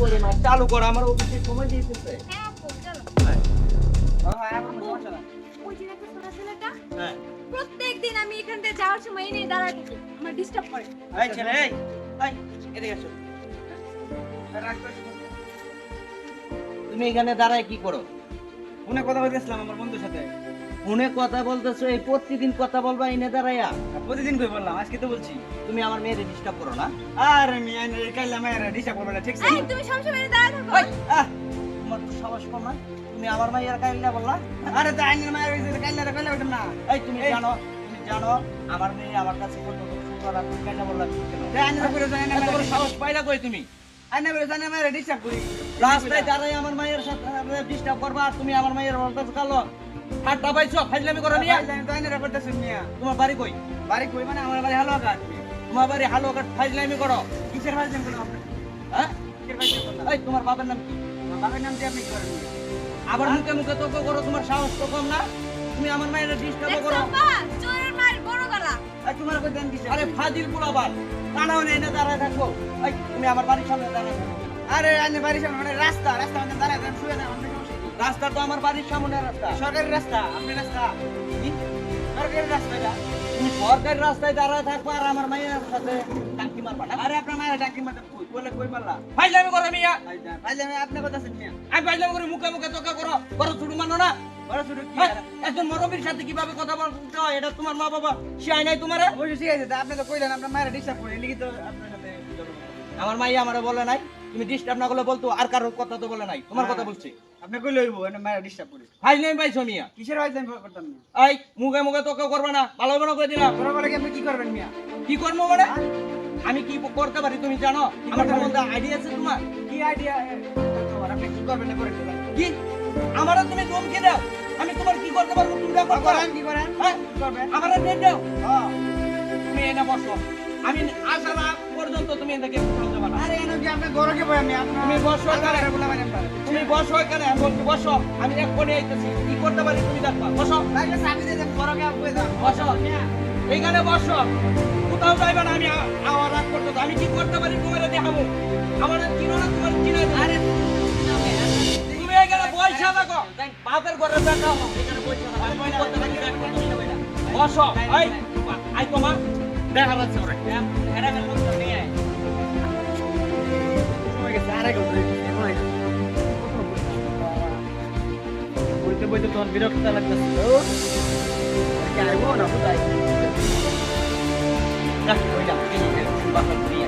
করে মা চালু কর আমার অফিসে সময় দিতেছে। হ্যাঁ আপু চলো। হ্যাঁ। হ্যাঁ এখন সমস্যা নাই ওই যে একটা ছোট ছেলেটা হ্যাঁ। প্রত্যেকদিন আমি এখান থেকে যাওয়ার সময় এনে দাঁড়ায় থাকি আমার ডিস্টার্ব করে। এই ছেলে এই এই এদিকে আসো তুমি এখানে দাঁড়ায় কি করো? ফোনে কথা বলতেছিলাম আমার বন্ধুর সাথে। ফোনে কথা বলতেছো এই প্রতিদিন কথা বলবা এনে দাঁড়াইয়া প্রতিদিন কই বললাম? আজকে তো বলছি তুমি আমার মেয়েদের ডিস্টার্ব করো না। আর মিয়া কাইলা মায়ের ডিস্টার্ব করবে না ঠিক আছে? তুমি সবসময় এনে দাঁড়ায় থাকো। আহ, তোমার তো সাহস কম না। তুমি আমার মাইয়ার কাইল্লা বললা? আরে তো আইনের মায়ের হইছে কাইলা কাইলা ওঠেন না। এই তুমি। জানো তুমি জানো আমার মেয়ে আমার কাছে কত সুন্দর আর তুমি কাইল্লা বললা আইনের করে জানে না সাহস পাইলা কই তুমি? আইনের করে জানে মায়ের ডিস্টার্ব করি। রাস্তায় দাঁড়াই আমার মায়ের সাথে ডিস্টার্ব করবা আর তুমি আমার মায়ের কাছে কালো। ঠাট্টা পাইছো ফাইজলামি করো নিয়া। আমি তো আইনের করতেছি মিয়া তোমার বাড়ি কই? বাড়ি কই মানে আমার বাড়ি হালো কাট তোমার বাড়ি হালো কাট ফাইজলামি করো। কিসের করলাম আপনি? হ্যাঁ? কিসের এই তোমার বাবার নাম কি? আমার বাবার নাম দিয়ে আপনি করেন? আবার মুখে মুখে তর্ক করো তোমার সাহস তো কম না। তুমি আমার মায়ের ডিস্টার্ব করো। চোরের মায়ের বড় গলা। আর তোমার কই দেন কিসের? আরে ফাজিল পোলাবার কানাও নেই না দাঁড়ায় থাকো। এই তুমি আমার বাড়ির সামনে দাঁড়ায় আরে আইনের বাড়ির সামনে মানে রাস্তা রাস্তা মানে দাঁড়ায় শুয়ে কি? রাস্তা তো আমার বাড়ির সামনে রাস্তা। সরকারি রাস্তা আপনি রাস্তা। সরকারি রাস্তা এটা। তুমি সরকারি রাস্তায় দাঁড়ায় থাকব আর আমার মায়ের সাথে টাঙ্কি মারবা না। আরে আপনার মায়ের ডাকি মারতে কই বলে কই মারলা? ফাইজলামি করো মিয়া। আপনি কথা শুনি আমি করে মুখে মুখে তর্ক করো। বড় ছোট মানো না? হ্যাঁ? একজন মরবির সাথে কীভাবে কথা বলতে হয় এটা তোমার মা বাবা শিয়াই নাই তোমার? তা আপনি তো কইলেন আপনার মায়ের ডিস্টার্ব করে। লিখি তো আপনার সাথে আমার মাইয়া আমারে বলে নাই তুমি ডিস্টার্ব না করলে বলতো আর কারোর কথা তো বলে নাই। তোমার কথা বলছি। আপনি কইলে হইব আপনার মায়ের ডিস্টার্ব করে ফাইজলামি পাইছো মিয়া। কিসের ভাই করতাম না। এই মুখে মুখে তর্ক করবে না ভালো ভালো করে দিলাম। তোরা বলে কি আপনি কি করবেন মিয়া? কি করব মানে? আমি কি করতে পারি তুমি জানো? আমার আইডিয়া আছে তোমার। কি আইডিয়া আপনি কি করবেন না করে কি? আমারও তুমি ধমকি দাও। আমি তোমার কি করতে পারব তুমি দেখো। করেন কি করেন? হ্যাঁ। করবেন? দাও। হ্যাঁ। তুমি এনে বসো। আমি আসার পর্যন্ত তুমি এটাকে কোথাও যাবে না। আরে এনে কি আপনি গরকে বই আমি তুমি বসো এখানে। তুমি বসো এখানে বলছি বসো। আমি এক আইতেছি। কি করতে পারি তুমি দেখবা। বসো। তাইলে চাবি দিয়ে দেন গরকে বই দাও। বসো। এইখানে বসো। কোথাও যাইবে না আমি আ- রাগ করতে আমি কি করতে পারি তোমার দেখাবো? আমার চিনো না তোমার চিনো আরে তুমি এখানে পয়সা রাখো বাপের ঘরে এখানে দেখো, তুমি যাবে না। বসো। এই আই তোমার। দেখা যাচ্ছে ওরে আরে বইতে বইতে তোমার বিরক্ত লাগতেছে তো কি আইবো না বুঝাই দেখ, ওই যা, এই যে, বাসার নিয়ে